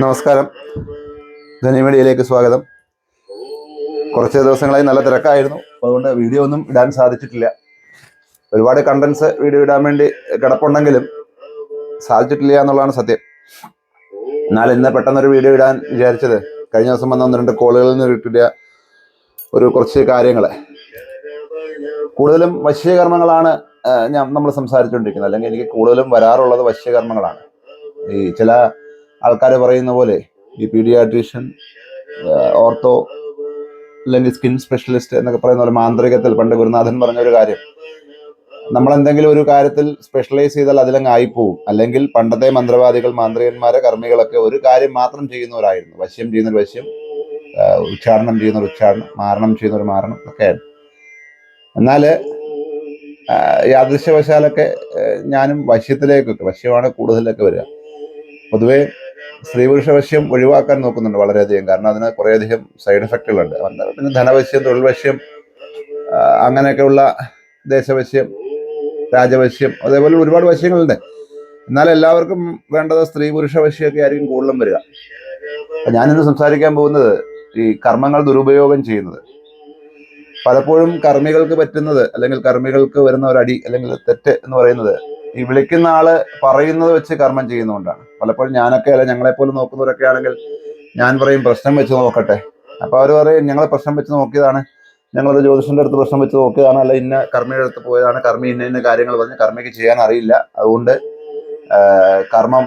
നമസ്കാരം. ധനിമീഡിയയിലേക്ക് സ്വാഗതം. കുറച്ച് ദിവസങ്ങളായി നല്ല തിരക്കായിരുന്നു. അതുകൊണ്ട് വീഡിയോ ഒന്നും ഇടാൻ സാധിച്ചിട്ടില്ല. ഒരുപാട് കണ്ടൻസ് വീഡിയോ ഇടാൻ വേണ്ടി കിടപ്പുണ്ടെങ്കിലും സാധിച്ചിട്ടില്ല എന്നുള്ളതാണ് സത്യം. എന്നാൽ ഇന്ന് പെട്ടെന്നൊരു വീഡിയോ ഇടാൻ വിചാരിച്ചത് കഴിഞ്ഞ ദിവസം വന്ന ഒന്ന് രണ്ട് കോളുകളിൽ നിന്ന് കിട്ടിയ ഒരു കുറച്ച് കാര്യങ്ങൾ കൂടുതലും വശ്യകർമ്മങ്ങളാണ് ഞാൻ നമ്മൾ സംസാരിച്ചുകൊണ്ടിരിക്കുന്നത്. അല്ലെങ്കിൽ എനിക്ക് കൂടുതലും വരാറുള്ളത് വശ്യകർമ്മങ്ങളാണ്. ഈ ചില ആൾക്കാർ പറയുന്ന പോലെ ഈ പീഡിയാട്രീഷ്യൻ ഓർത്തോ അല്ലെങ്കിൽ സ്കിൻ സ്പെഷ്യലിസ്റ്റ് എന്നൊക്കെ പറയുന്ന പോലെ മാന്ത്രികത്തിൽ പണ്ട് ഗുരുനാഥൻ പറഞ്ഞ ഒരു കാര്യം. നമ്മൾ എന്തെങ്കിലും ഒരു കാര്യത്തിൽ സ്പെഷ്യലൈസ് ചെയ്താൽ അതിലങ്ങ് ആയിപ്പോവും. അല്ലെങ്കിൽ പണ്ടത്തെ മന്ത്രവാദികൾ മാന്ത്രികന്മാരെ കർമ്മികളൊക്കെ ഒരു കാര്യം മാത്രം ചെയ്യുന്നവരായിരുന്നു. വശ്യം ചെയ്യുന്ന ഒരു വശ്യം ഉച്ചാരണം ചെയ്യുന്ന ഒരു ഉച്ചാരണം മാരണം ചെയ്യുന്ന ഒരു മാരണം ഒക്കെയാണ് എന്നാൽ യാദൃശ്യവശാലൊക്കെ ഞാനും വശ്യത്തിലേക്കൊക്കെ വശ്യമാണ് കൂടുതലൊക്കെ വരിക. പൊതുവേ സ്ത്രീ പുരുഷ വശ്യം ഒഴിവാക്കാൻ നോക്കുന്നുണ്ട് വളരെയധികം. കാരണം അതിന് കുറേയധികം സൈഡ് എഫക്റ്റുകളുണ്ട്. പിന്നെ ധനവശ്യം തൊഴിൽ വശ്യം അങ്ങനെയൊക്കെയുള്ള ദേശവശ്യം രാജവശ്യം അതേപോലെ ഒരുപാട് വശ്യങ്ങളുണ്ട് എന്നാൽ എല്ലാവർക്കും വേണ്ടത് സ്ത്രീ പുരുഷ വശ്യമൊക്കെ ആയിരിക്കും കൂടുതലും വരിക. ഞാനിന്ന് സംസാരിക്കാൻ പോകുന്നത് ഈ കർമ്മങ്ങൾ ദുരുപയോഗം ചെയ്യുന്നത്. പലപ്പോഴും കർമ്മികൾക്ക് പറ്റുന്നത് അല്ലെങ്കിൽ കർമ്മികൾക്ക് വരുന്ന ഒരു അടി അല്ലെങ്കിൽ തെറ്റ് എന്ന് പറയുന്നത് ഈ വിളിക്കുന്ന ആൾ പറയുന്നത് വെച്ച് കർമ്മം ചെയ്യുന്നതുകൊണ്ടാണ് പലപ്പോഴും ഞാനൊക്കെ അല്ല ഞങ്ങളെ പോലും നോക്കുന്നവരൊക്കെ ആണെങ്കിൽ ഞാൻ പറയും പ്രശ്നം വെച്ച് നോക്കട്ടെ. അപ്പൊ അവർ പറയും ഞങ്ങളെ പ്രശ്നം വെച്ച് നോക്കിയതാണ്. ഞങ്ങളത് ജ്യോതിഷന്റെ അടുത്ത് പ്രശ്നം വെച്ച് നോക്കിയതാണ്. അല്ല ഇന്ന കർമ്മിയുടെ അടുത്ത് പോയതാണ്. കർമ്മി ഇന്ന ഇന്ന കാര്യങ്ങൾ പറഞ്ഞ് കർമ്മിക്ക് ചെയ്യാൻ അറിയില്ല. അതുകൊണ്ട് കർമ്മം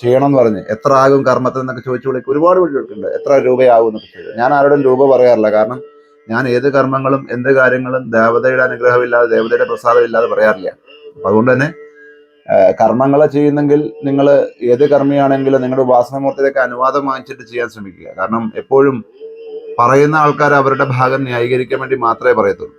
ചെയ്യണം എന്ന് പറഞ്ഞ് എത്ര ആകും കർമ്മത്തിൽ എന്നൊക്കെ ചോദിച്ചു വിളിക്കും. ഒരുപാട് വിളിച്ചിട്ടുണ്ട് എത്ര രൂപയാകും എന്നൊക്കെ ചോദിച്ചു ഞാൻ ആരോടും രൂപ പറയാറില്ല. കാരണം ഞാൻ ഏത് കർമ്മങ്ങളും എന്ത് കാര്യങ്ങളും ദേവതയുടെ അനുഗ്രഹമില്ലാതെ ദേവതയുടെ പ്രസാദം ഇല്ലാതെ പറയാറില്ല. അതുകൊണ്ട് തന്നെ കർമ്മങ്ങളെ ചെയ്യുന്നെങ്കിൽ നിങ്ങൾ ഏത് കർമ്മിയാണെങ്കിലും നിങ്ങളുടെ ഉപാസനമൂർത്തിയിലേക്ക് അനുവാദം വാങ്ങിച്ചിട്ട് ചെയ്യാൻ ശ്രമിക്കുക. കാരണം എപ്പോഴും പറയുന്ന ആൾക്കാർ അവരുടെ ഭാഗം ന്യായീകരിക്കാൻ വേണ്ടി മാത്രമേ പറയത്തുള്ളൂ.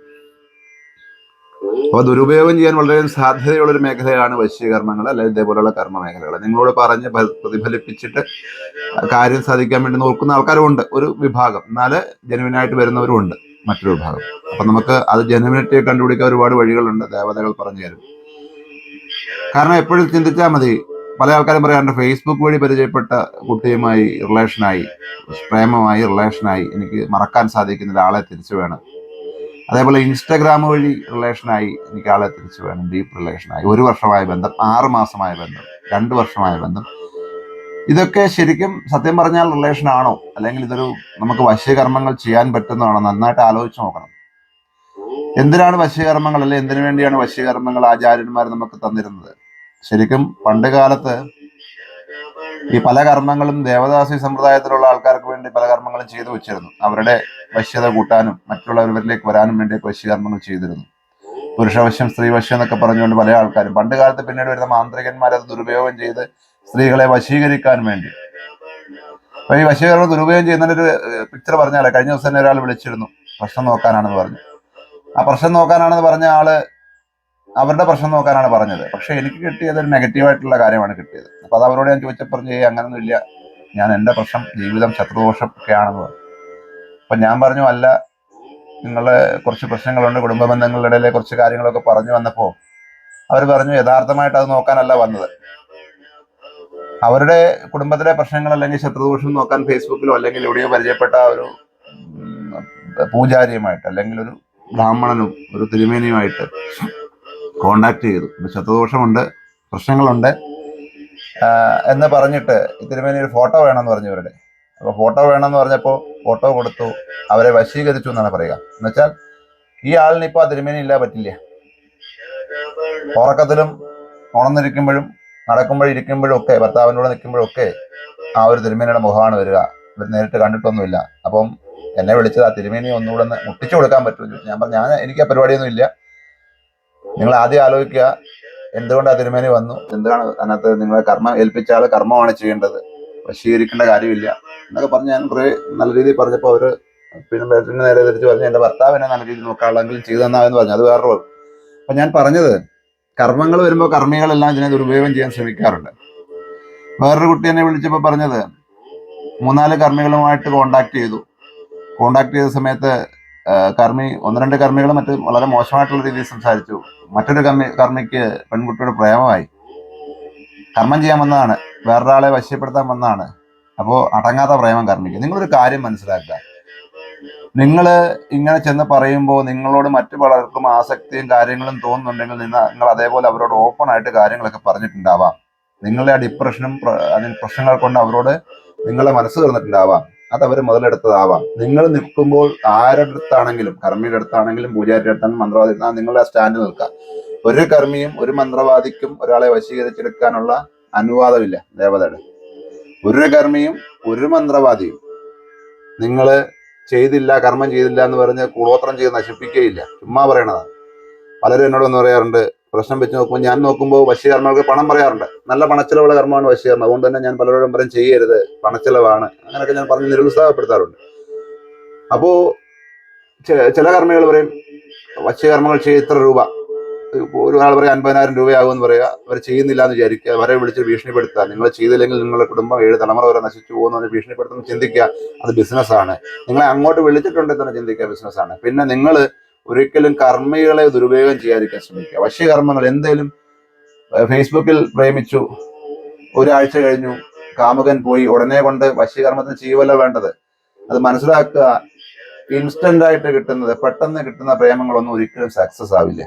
അപ്പൊ ദുരുപയോഗം ചെയ്യാൻ വളരെ സാധ്യതയുള്ള ഒരു മേഖലയാണ് വശ്യകർമ്മങ്ങൾ അല്ലെങ്കിൽ ഇതേപോലെയുള്ള കർമ്മ മേഖലകൾ നിങ്ങളോട് പറഞ്ഞ് പ്രതിഫലിപ്പിച്ചിട്ട് കാര്യം സാധിക്കാൻ വേണ്ടി നോക്കുന്ന ആൾക്കാരും ഉണ്ട് ഒരു വിഭാഗം. എന്നാൽ ജനുവിനായിട്ട് വരുന്നവരും ഉണ്ട് മറ്റൊരു വിഭാഗം. അപ്പൊ നമുക്ക് അത് ജനുവിനിറ്റിയെ കണ്ടുപിടിക്കാൻ ഒരുപാട് വഴികളുണ്ട്. ദേവതകൾ പറഞ്ഞു തരും. കാരണം എപ്പോഴും ചിന്തിച്ചാൽ മതി. പല ആൾക്കാരും പറയാറുണ്ട് ഫേസ്ബുക്ക് വഴി പരിചയപ്പെട്ട കുട്ടിയുമായി റിലേഷനായി പ്രേമമായി റിലേഷനായി എനിക്ക് മറക്കാൻ സാധിക്കുന്ന ആളെ തിരിച്ചു വേണം. അതേപോലെ ഇൻസ്റ്റാഗ്രാം വഴി റിലേഷനായി എനിക്ക് ആളെ തിരിച്ചു വേണം. ഡീപ്പ് റിലേഷനായി ഒരു വർഷമായ ബന്ധം ആറ് മാസമായ ബന്ധം രണ്ട് വർഷമായ ബന്ധം. ഇതൊക്കെ ശരിക്കും സത്യം പറഞ്ഞാൽ റിലേഷൻ ആണോ? അല്ലെങ്കിൽ ഇതൊരു നമുക്ക് വശ്യകർമ്മങ്ങൾ ചെയ്യാൻ പറ്റുന്നതാണോ? നന്നായിട്ട് ആലോചിച്ച് നോക്കണം. എന്തിനാണ് വശ്യകർമ്മങ്ങൾ? അല്ലെ എന്തിനു വേണ്ടിയാണ് വശ്യകർമ്മങ്ങൾ ആചാര്യന്മാർ നമുക്ക് തന്നിരുന്നത്? ശരിക്കും പണ്ട് കാലത്ത് ഈ പല കർമ്മങ്ങളും ദേവദാസി സമ്പ്രദായത്തിലുള്ള ആൾക്കാർക്ക് വേണ്ടി പല കർമ്മങ്ങളും ചെയ്തു വെച്ചിരുന്നു. അവരുടെ വശ്യത കൂട്ടാനും മറ്റുള്ളവരിലേക്ക് വരാനും വേണ്ടി വശ്യകർമ്മങ്ങൾ ചെയ്തിരുന്നു. പുരുഷവശ്യം സ്ത്രീവശ്യം എന്നൊക്കെ പറഞ്ഞുകൊണ്ട് പല ആൾക്കാരും. പണ്ട് കാലത്ത് പിന്നീട് വരുന്ന മാന്ത്രികന്മാർ അത് ദുരുപയോഗം ചെയ്ത് സ്ത്രീകളെ വശീകരിക്കാൻ വേണ്ടി. അപ്പൊ ഈ വശീകരണം ദുരുപയോഗം ചെയ്യുന്നതിന്റെ ഒരു പിക്ചർ പറഞ്ഞാലേ കഴിഞ്ഞ ദിവസം തന്നെ ഒരാൾ വിളിച്ചിരുന്നു. പ്രശ്നം നോക്കാനാണെന്ന് പറഞ്ഞു. ആ പ്രശ്നം നോക്കാനാണെന്ന് പറഞ്ഞ ആൾ അവരുടെ പ്രശ്നം നോക്കാനാണ് പറഞ്ഞത്. പക്ഷെ എനിക്ക് കിട്ടിയത് ഒരു നെഗറ്റീവായിട്ടുള്ള കാര്യമാണ് കിട്ടിയത്. അപ്പൊ അത് അവരോട് ഞാൻ ചോദിച്ചപ്പോൾ പറഞ്ഞു "ഏയ് അങ്ങനൊന്നും ഇല്ല ഞാൻ എന്റെ പ്രശ്നം ജീവിതം ശത്രുദോഷം ഒക്കെയാണെന്ന് പറഞ്ഞു. അപ്പൊ ഞാൻ പറഞ്ഞു അല്ല നിങ്ങളെ കുറച്ച് പ്രശ്നങ്ങളുണ്ട്. കുടുംബ ബന്ധങ്ങളുടെ ഇടയിലെ കുറച്ച് കാര്യങ്ങളൊക്കെ പറഞ്ഞു വന്നപ്പോൾ അവർ പറഞ്ഞു യഥാർത്ഥമായിട്ട് അത് നോക്കാനല്ല വന്നത്. അവരുടെ കുടുംബത്തിലെ പ്രശ്നങ്ങൾ അല്ലെങ്കിൽ ശത്രുദോഷം നോക്കാൻ ഫേസ്ബുക്കിലോ അല്ലെങ്കിൽ എവിടെയോ പരിചയപ്പെട്ട ഒരു പൂജാരിയുമായിട്ട് അല്ലെങ്കിൽ ഒരു ബ്രാഹ്മണനും ഒരു തിരുമേനിയുമായിട്ട് കോണ്ടാക്ട് ചെയ്തു. ശത്രുദോഷമുണ്ട് പ്രശ്നങ്ങളുണ്ട്. എന്ന് പറഞ്ഞിട്ട് തിരുമേനി ഒരു ഫോട്ടോ വേണമെന്ന് പറഞ്ഞു ഇവരുടെ. അപ്പോൾ ഫോട്ടോ വേണമെന്ന് പറഞ്ഞപ്പോൾ ഫോട്ടോ കൊടുത്തു. അവരെ വശീകരിച്ചു എന്നാണ് പറയുക. എന്നുവെച്ചാൽ ഈ ആളിന് ഇപ്പൊ ആ തിരുമേനി ഇല്ല പറ്റില്ല. ഉറക്കത്തിലും ഉണർന്നിരിക്കുമ്പോഴും നടക്കുമ്പോഴും ഇരിക്കുമ്പോഴും ഒക്കെ ഭർത്താവിനോട് നിൽക്കുമ്പോഴും ഒക്കെ ആ ഒരു തിരുമേനിയുടെ മുഖമാണ് വരിക. ഇവർ നേരിട്ട് കണ്ടിട്ടൊന്നുമില്ല. അപ്പം എന്നെ വിളിച്ചത് ആ തിരുമേനി ഒന്നുകൂടെ ഒന്ന് മുട്ടിച്ചു കൊടുക്കാൻ പറ്റുമെന്ന് ഞാൻ പറഞ്ഞു. ഞാൻ എനിക്ക് ആ പരിപാടിയൊന്നും ഇല്ല. നിങ്ങൾ ആദ്യം ആലോചിക്കുക എന്തുകൊണ്ട് ആ തിരുമേനി വന്നു? എന്താണ് അതിനകത്ത് നിങ്ങളെ കർമ്മം ഏൽപ്പിച്ച ആൾ കർമ്മമാണ് ചെയ്യേണ്ടത്? വശീകരിക്കേണ്ട കാര്യമില്ല. എന്നൊക്കെ പറഞ്ഞ് ഞാൻ കുറേ നല്ല രീതിയിൽ പറഞ്ഞപ്പോൾ അവർ പിന്നെ പിന്നെ നേരെ തിരിച്ച് പറഞ്ഞു എന്റെ ഭർത്താവിനെ നല്ല രീതിയിൽ നോക്കാളെങ്കിലും ചെയ്തു തന്നാമെന്ന് പറഞ്ഞു. അത് വേറെ അപ്പൊ ഞാൻ പറഞ്ഞത് കർമ്മങ്ങൾ വരുമ്പോൾ കർമ്മികളെല്ലാം ഇതിനെ ദുരുപയോഗം ചെയ്യാൻ ശ്രമിക്കാറുണ്ട്. വേറൊരു കുട്ടി എന്നെ വിളിച്ചപ്പോൾ പറഞ്ഞത് മൂന്നാൽ കർമ്മികളുമായിട്ട് കോണ്ടാക്ട് ചെയ്തു. കോണ്ടാക്ട് ചെയ്ത സമയത്ത് കർമ്മി ഒന്ന് രണ്ട് കർമ്മികൾ മറ്റ് വളരെ മോശമായിട്ടുള്ള രീതിയിൽ സംസാരിച്ചു. മറ്റൊരു കർമ്മി കർമ്മിക്ക് പെൺകുട്ടിയുടെ പ്രേമമായി. കർമ്മം ചെയ്യാൻ വന്നതാണ്. വേറൊരാളെ വശ്യപ്പെടുത്താൻ വന്നതാണ്. അപ്പോൾ അടങ്ങാത്ത പ്രേമം കർമ്മിക്കുക നിങ്ങളൊരു കാര്യം മനസ്സിലാക്കുക. നിങ്ങൾ ഇങ്ങനെ ചെന്ന് പറയുമ്പോൾ നിങ്ങളോട് മറ്റു പലർക്കും ആസക്തിയും കാര്യങ്ങളും തോന്നുന്നുണ്ടെങ്കിൽ നിങ്ങൾ അതേപോലെ അവരോട് ഓപ്പൺ ആയിട്ട് കാര്യങ്ങളൊക്കെ പറഞ്ഞിട്ടുണ്ടാവാം. നിങ്ങളുടെ ആ ഡിപ്രഷനും പ്ര- അതിന് പ്രശ്നങ്ങൾ കൊണ്ട് അവരോട് നിങ്ങളെ മനസ്സ് തുറന്നിട്ടുണ്ടാവാം. അത് അവർ മുതലെടുത്തതാവാം. നിങ്ങൾ നിൽക്കുമ്പോൾ ആരുടെ അടുത്താണെങ്കിലും കർമ്മിയുടെ അടുത്താണെങ്കിലും പൂജാരിയുടെ അടുത്താണെങ്കിലും മന്ത്രവാദി നിങ്ങളുടെ ആ സ്റ്റാൻഡ് നിൽക്കുക. ഒരു കർമ്മിയും ഒരു മന്ത്രവാദിക്കും ഒരാളെ വശീകരിച്ചെടുക്കാനുള്ള അനുവാദമില്ല ദേവതയുടെ. ഒരു കർമ്മിയും ഒരു മന്ത്രവാദിയും നിങ്ങൾ ചെയ്തില്ല കർമ്മം ചെയ്തില്ല എന്ന് പറഞ്ഞ് കുളോത്രം ചെയ്ത് നശിപ്പിക്കുകയില്ല. ചുമ്മാ പറയണതാണ് പലരും എന്നോട് ഒന്ന് പറയാറുണ്ട് പ്രശ്നം വെച്ച് നോക്കുമ്പോൾ ഞാൻ നോക്കുമ്പോൾ വശീകരണങ്ങൾക്ക് പണം പറയാറുണ്ട്. നല്ല പണച്ചെലവുള്ള കർമ്മമാണ് വശീകർമ്മ. അതുകൊണ്ട് തന്നെ ഞാൻ പലരോടും പറയും ചെയ്യരുത് പണച്ചെലവാണ്. അങ്ങനെയൊക്കെ ഞാൻ പറഞ്ഞ് നിരുത്സാഹപ്പെടുത്താറുണ്ട്. അപ്പോ ചില കർമ്മികൾ പറയും വശീകർമ്മങ്ങൾ ചെയ്യ ഇത്ര രൂപ. ഒരാൾ പറയും അൻപതിനായിരം രൂപയാകുമെന്ന് പറയുക. അവർ ചെയ്യുന്നില്ല എന്ന് വിചാരിക്കുക. അവരെ വിളിച്ച് ഭീഷണിപ്പെടുത്തുക. നിങ്ങൾ ചെയ്തില്ലെങ്കിൽ നിങ്ങളുടെ കുടുംബം ഏഴ് തലമുറ വരെ നശിച്ചു പോകുന്നു എന്ന് ഭീഷണിപ്പെടുത്തുന്ന ചിന്തിക്കുക അത് ബിസിനസ്സാണ് നിങ്ങളെ അങ്ങോട്ട് വിളിച്ചിട്ടുണ്ടെങ്കിൽ തന്നെ ചിന്തിക്കുക ബിസിനസ്സാണ് പിന്നെ നിങ്ങൾ ഒരിക്കലും കർമ്മികളെ ദുരുപയോഗം ചെയ്യാതിരിക്കാൻ ശ്രമിക്കുക. വശ്യകർമ്മങ്ങൾ എന്തേലും ഫേസ്ബുക്കിൽ പ്രേമിച്ചു ഒരാഴ്ച കഴിഞ്ഞു കാമുകൻ പോയി ഉടനെ കൊണ്ട് വശ്യകർമ്മത്തിന് ചെയ്യുവല്ല വേണ്ടത്. അത് മനസ്സിലാക്കുക ഇൻസ്റ്റന്റ് ആയിട്ട് കിട്ടുന്നത് പെട്ടെന്ന് കിട്ടുന്ന പ്രേമങ്ങളൊന്നും ഒരിക്കലും സക്സസ് ആവില്ല.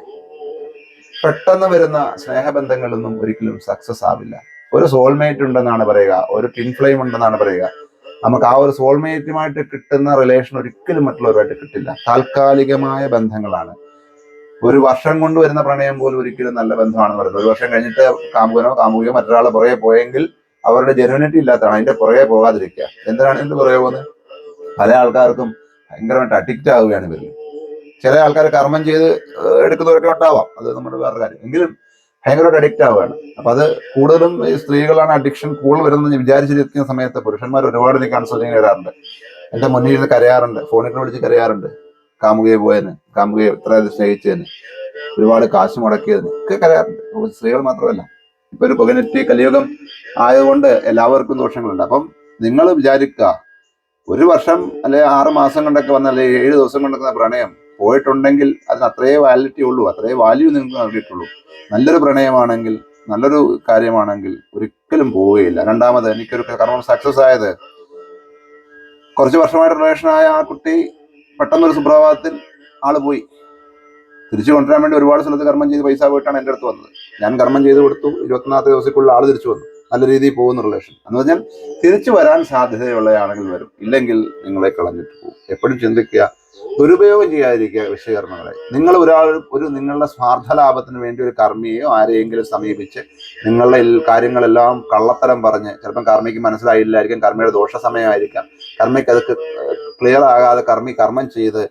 പെട്ടെന്ന് വരുന്ന സ്നേഹബന്ധങ്ങളൊന്നും ഒരിക്കലും സക്സസ് ആവില്ല. ഒരു സോൾമേറ്റ് ഉണ്ടെന്നാണ് പറയുക ഒരു ടിൻ ഫ്ലെയിം ഉണ്ടെന്നാണ് പറയുക. നമുക്ക് ആ ഒരു സോൾമേറ്റുമായിട്ട് കിട്ടുന്ന റിലേഷൻ ഒരിക്കലും മറ്റുള്ളവരുമായിട്ട് കിട്ടില്ല. താൽക്കാലികമായ ബന്ധങ്ങളാണ്. ഒരു വർഷം കൊണ്ട് വരുന്ന പ്രണയം പോലും ഒരിക്കലും നല്ല ബന്ധമാണെന്ന് പറയുന്നത്. ഒരു വർഷം കഴിഞ്ഞിട്ട് കാമുകനോ കാമുകയോ മറ്റൊരാളെ പുറകെ പോയെങ്കിൽ അവരുടെ ജെനുവിനിറ്റി ഇല്ലാത്തതാണ്. അതിന്റെ പുറകെ പോകാതിരിക്കുക. എന്തിനാണ് എന്ത് പുറകെ പോകുന്നത്? പല ആൾക്കാർക്കും ഭയങ്കരമായിട്ട് അഡിക്റ്റ് ആവുകയാണ് ഇവരിൽ ചില ആൾക്കാർ കർമ്മം ചെയ്ത് എടുക്കുന്നവരൊക്കെ ഉണ്ടാവാം. അത് നമ്മുടെ വേറെ കാര്യം. എങ്കിലും ഭയങ്കരമായിട്ട് അഡിക്റ്റ് ആവുകയാണ്. അപ്പൊ അത് കൂടുതലും ഈ സ്ത്രീകളാണ് അഡിക്ഷൻ കൂടുതൽ വരുന്നത് വിചാരിച്ചിരിക്കുന്ന സമയത്ത് പുരുഷന്മാർ ഒരുപാട് നീ കൺസൾട്ടിങ് വരാറുണ്ട്. എന്റെ മുന്നിൽ ഇരുന്ന് കരയാറുണ്ട് ഫോണിൽ വിളിച്ച് കരയാറുണ്ട്. കാമുകയെ പോയതിന് കാമുകയെ ഇത്ര സ്നേഹിച്ചതിന് ഒരുപാട് കാശ് മുടക്കിയതിന് ഒക്കെ കരയാറുണ്ട്. സ്ത്രീകൾ മാത്രമല്ല. ഇപ്പൊ ഒരു പൊകനെറ്റി കലിയുഗം ആയതുകൊണ്ട് എല്ലാവർക്കും ദോഷങ്ങളുണ്ട്. അപ്പം നിങ്ങൾ വിചാരിക്കുക ഒരു വർഷം അല്ലെ ആറ് മാസം കൊണ്ടൊക്കെ വന്ന അല്ലെ ഏഴ് ദിവസം കൊണ്ടൊക്കെ പ്രണയം പോയിട്ടുണ്ടെങ്കിൽ അതിന് അത്രേ വാലിറ്റി ഉള്ളൂ അത്രേ വാല്യൂ നിങ്ങൾക്ക് നൽകിയിട്ടുള്ളൂ. നല്ലൊരു പ്രണയമാണെങ്കിൽ നല്ലൊരു കാര്യമാണെങ്കിൽ ഒരിക്കലും പോവുകയില്ല. രണ്ടാമത് എനിക്കൊരു കർമ്മം സക്സസ് ആയത് കുറച്ച് വർഷമായിട്ട് റിലേഷൻ ആയ ആ കുട്ടി പെട്ടെന്നൊരു സുപ്രഭാതത്തിൽ ആൾ പോയി. തിരിച്ചു കൊണ്ടുവരാൻ വേണ്ടി ഒരുപാട് സ്ഥലത്ത് കർമ്മം ചെയ്ത് പൈസ പോയിട്ടാണ് എന്റെ അടുത്ത് വന്നത്. ഞാൻ കർമ്മം ചെയ്ത് കൊടുത്തു ഇരുപത്തിനാല് ദിവസക്കുള്ള ആൾ തിരിച്ചു വന്നു. നല്ല രീതിയിൽ പോകുന്ന റിലേഷൻ എന്ന് പറഞ്ഞാൽ തിരിച്ചു വരാൻ സാധ്യതയുള്ളതാണെങ്കിൽ വരും. ഇല്ലെങ്കിൽ നിങ്ങളെ കളഞ്ഞിട്ട് പോകും. എപ്പോഴും ചിന്തിക്കുക ദുരുപയോഗം ചെയ്യാതിരിക്കുക വിഷയകർമ്മങ്ങളെ നിങ്ങൾ ഒരാൾ ഒരു നിങ്ങളുടെ സ്വാർത്ഥ ലാഭത്തിന് വേണ്ടി ഒരു കർമ്മിയെയോ ആരെയെങ്കിലും സമീപിച്ച് നിങ്ങളുടെ കാര്യങ്ങളെല്ലാം കള്ളത്തരം പറഞ്ഞ് ചിലപ്പം കർമ്മിക്ക് മനസ്സിലായില്ലായിരിക്കും കർമ്മിയുടെ ദോഷ സമയമായിരിക്കാം കർമ്മിക്ക് അത് ക്ലിയർ ആകാതെ കർമ്മി കർമ്മം ചെയ്ത്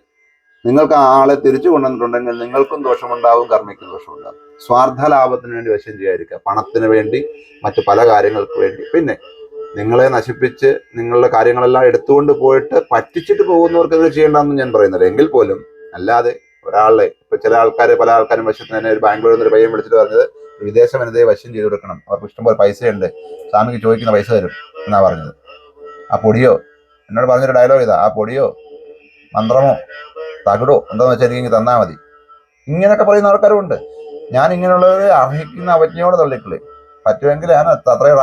നിങ്ങൾക്ക് ആ ആളെ തിരിച്ചു കൊണ്ടുവന്നിട്ടുണ്ടെങ്കിൽ നിങ്ങൾക്കും ദോഷമുണ്ടാവും കർമ്മിക്കും ദോഷമുണ്ടാവും. സ്വാർത്ഥ ലാഭത്തിന് വേണ്ടി വശം ചെയ്യാതിരിക്കുക. പണത്തിന് വേണ്ടി മറ്റു പല കാര്യങ്ങൾക്ക് വേണ്ടി. പിന്നെ നിങ്ങളെ നശിപ്പിച്ച് നിങ്ങളുടെ കാര്യങ്ങളെല്ലാം എടുത്തുകൊണ്ട് പോയിട്ട് പറ്റിച്ചിട്ട് പോകുന്നവർക്ക് അത് ചെയ്യേണ്ടെന്ന് ഞാൻ പറയുന്നില്ല. എങ്കിൽ പോലും അല്ലാതെ ഒരാളെ ഇപ്പൊ ചില ആൾക്കാർ പല ആൾക്കാരും വശത്തിന് തന്നെ ഒരു ബാംഗ്ലൂരിൽ നിന്ന് ഒരു പയ്യൻ വിളിച്ചിട്ട് പറഞ്ഞത് വിദേശ വനിതയെ വശം ചെയ്ത് കൊടുക്കണം. അവർക്ക് ഇഷ്ടംപോലെ പൈസയുണ്ട്. സ്വാമിക്ക് ചോദിക്കുന്ന പൈസ തരും. എന്നാ പറഞ്ഞത്. ആ പൊടിയോ? എന്നോട് പറഞ്ഞൊരു ഡയലോഗ് ഇതാ. ആ പൊടിയോ? മന്ത്രമോ? തകിടോ? എന്താന്ന് വെച്ചാൽ എനിക്ക് തന്നാൽ മതി. ഇങ്ങനെയൊക്കെ പറയുന്ന ആൾക്കാരും ഉണ്ട്. ഞാൻ ഇങ്ങനെയുള്ളത് അർഹിക്കുന്ന അവജ്ഞയോട് തള്ളിക്കളി പറ്റുമെങ്കിൽ ഞാൻ അത്ര- അത്രയും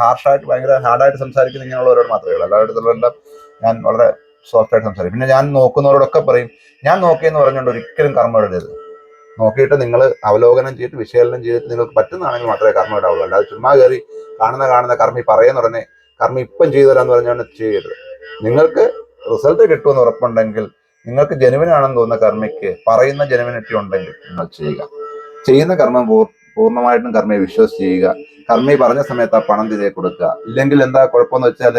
ഹാർഷായിട്ട് ഭയങ്കര ഹാർഡായിട്ട് സംസാരിക്കുന്ന ഇങ്ങനെയുള്ളവരോട് മാത്രമേ ഉള്ളൂ. എല്ലായിടത്തുള്ളതെല്ലാം ഞാൻ വളരെ സോഫ്റ്റായിട്ട് സംസാരിക്കും. പിന്നെ ഞാൻ നോക്കുന്നവരോടൊക്കെ പറയും ഞാൻ നോക്കിയെന്ന് പറഞ്ഞുകൊണ്ട് ഒരിക്കലും കർമ്മ ഇടരുത് നോക്കിയിട്ട് നിങ്ങൾ അവലോകനം ചെയ്തിട്ട് വിശകലനം ചെയ്തിട്ട് നിങ്ങൾക്ക് പറ്റുന്നതാണെങ്കിൽ മാത്രമേ കർമ്മം ഇടാവുള്ളൂ. അല്ലാതെ ചുമ്മാ കയറി കാണുന്ന കാണുന്ന കർമ്മി പറയുന്ന ഉടനെ കർമ്മി ഇപ്പം ചെയ്തു തരാമെന്ന് പറഞ്ഞാണ് ചെയ്യരുത്. നിങ്ങൾക്ക് റിസൾട്ട് കിട്ടുമെന്ന് ഉറപ്പുണ്ടെങ്കിൽ നിങ്ങൾക്ക് ജനുവിനാണെന്ന് തോന്നുന്ന കർമ്മയ്ക്ക് പറയുന്ന ജനുവിനിറ്റി ഉണ്ടെങ്കിൽ നിങ്ങൾ ചെയ്യുക. ചെയ്യുന്ന കർമ്മം പൂർണമായിട്ടും കർമ്മയെ വിശ്വസിച്ച് ചെയ്യുക കർമ്മി പറഞ്ഞ സമയത്ത് ആ പണം തിരികെ കൊടുക്കുക. ഇല്ലെങ്കിൽ എന്താ കുഴപ്പമെന്ന് വെച്ചാൽ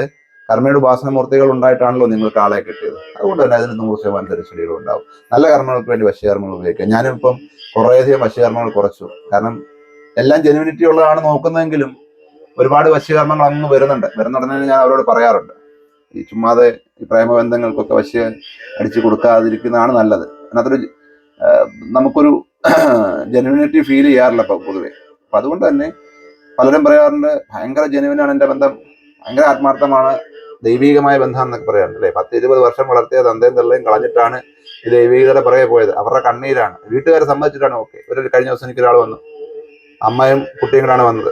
കർമ്മയുടെ ഉപാസന മൂർത്തികൾ ഉണ്ടായിട്ടാണല്ലോ നിങ്ങൾക്ക് ആളെ കിട്ടിയത്. അതുകൊണ്ട് തന്നെ അതിന് നൂറ് ശതമാനം തിരിച്ചടികളും ഉണ്ടാവും. നല്ല കർമ്മങ്ങൾക്ക് വേണ്ടി വശ്യകർമ്മങ്ങൾ ഉപയോഗിക്കുക. ഞാനും ഇപ്പം കുറേയധികം വശ്യകർമ്മങ്ങൾ കുറച്ചു. കാരണം എല്ലാം ജെനുവിനിറ്റി ഉള്ളതാണ് നോക്കുന്നതെങ്കിലും ഒരുപാട് വശ്യകർമ്മങ്ങൾ അന്ന് വരുന്നുണ്ട്. വരുന്നുടനെ ഞാൻ അവരോട് പറയാറുണ്ട്. ഈ ചുമ്മാതെ ഈ പ്രേമബന്ധങ്ങൾക്കൊക്കെ വശ്യ അടിച്ചു കൊടുക്കാതിരിക്കുന്നതാണ് നല്ലത്. അതിനകത്തൊരു നമുക്കൊരു ജെനുവിനിറ്റി ഫീൽ ചെയ്യാറില്ല ഇപ്പൊ പൊതുവെ. അപ്പൊ അതുകൊണ്ട് തന്നെ പലരും പറയാറുണ്ട് ഭയങ്കര ജെനുവിനാണ് എന്റെ ബന്ധം ഭയങ്കര ആത്മാർത്ഥമാണ് ദൈവികമായ ബന്ധം എന്നൊക്കെ പറയാറുണ്ട് അല്ലേ? പത്ത് ഇരുപത് വർഷം വളർത്തിയ തന്തയും തള്ളയും കളഞ്ഞിട്ടാണ് ഈ ദൈവികതയുടെ പുറകെ പോയത്. അവരുടെ കണ്ണീരാണ്. വീട്ടുകാരെ സമ്മതിച്ചിട്ടാണ് ഓക്കെ. ഒരു കഴിഞ്ഞ ദിവസം എനിക്ക് ഒരാൾ വന്നു. അമ്മയും കുട്ടിയും കൂടാണ് വന്നത്.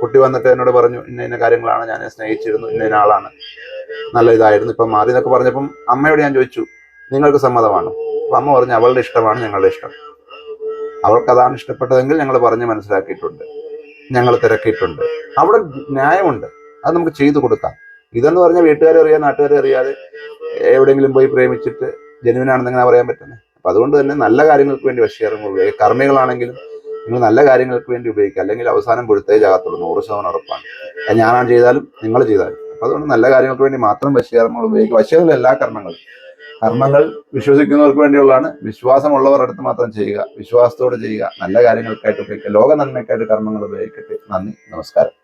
കുട്ടി വന്നിട്ട് എന്നോട് പറഞ്ഞു ഇന്ന ഇന്ന കാര്യങ്ങളാണ് ഞാൻ സ്നേഹിച്ചിരുന്നു. ഇന്ന ഇന്ന ആളാണ്. നല്ല ഇതായിരുന്നു. ഇപ്പം മാറി എന്നൊക്കെ പറഞ്ഞപ്പം അമ്മയോട് ഞാൻ ചോദിച്ചു നിങ്ങൾക്ക് സമ്മതമാണോ? അപ്പം അമ്മ പറഞ്ഞു അവളുടെ ഇഷ്ടമാണ് ഞങ്ങളുടെ ഇഷ്ടം. അവൾക്ക് അതാണ് ഇഷ്ടപ്പെട്ടതെങ്കിൽ ഞങ്ങൾ പറഞ്ഞ് മനസ്സിലാക്കിയിട്ടുണ്ട്. ഞങ്ങൾ തിരക്കിയിട്ടുണ്ട്. അവിടെ ന്യായമുണ്ട്. അത് നമുക്ക് ചെയ്തു കൊടുക്കാം. ഇതെന്ന് പറഞ്ഞാൽ വീട്ടുകാരെ അറിയാതെ നാട്ടുകാരെ അറിയാതെ എവിടെയെങ്കിലും പോയി പ്രേമിച്ചിട്ട് ജനുവിനാണെന്ന് എങ്ങനെ പറയാൻ പറ്റുന്നത് അപ്പൊ അതുകൊണ്ട് തന്നെ നല്ല കാര്യങ്ങൾക്ക് വേണ്ടി ഉപയോഗിക്കുക കർമ്മികളാണെങ്കിലും നിങ്ങൾ നല്ല കാര്യങ്ങൾക്ക് വേണ്ടി ഉപയോഗിക്കുക. അല്ലെങ്കിൽ അവസാനം പൊഴുത്തേ ജാകത്തുള്ളൂ നൂറ് ശതമാനം ഉറപ്പാണ്. ഞാനാണ് ചെയ്താലും നിങ്ങൾ ചെയ്താലും. അപ്പൊ അതുകൊണ്ട് നല്ല കാര്യങ്ങൾക്ക് വേണ്ടി മാത്രം വശീകരണങ്ങൾ ഉപയോഗിക്കുക. വശീകരണ എല്ലാ കർമ്മങ്ങളും. കർമ്മങ്ങൾ വിശ്വസിക്കുന്നവർക്ക് വേണ്ടിയുള്ളതാണ്. വിശ്വാസമുള്ളവർ അടുത്ത് മാത്രം ചെയ്യുക. വിശ്വാസത്തോടെ ചെയ്യുക. നല്ല കാര്യങ്ങൾക്കായിട്ട് ഉപയോഗിക്കുക ലോക നന്മയ്ക്കായിട്ട് കർമ്മങ്ങൾ ഉപയോഗിക്കട്ടെ. നന്ദി. നമസ്കാരം.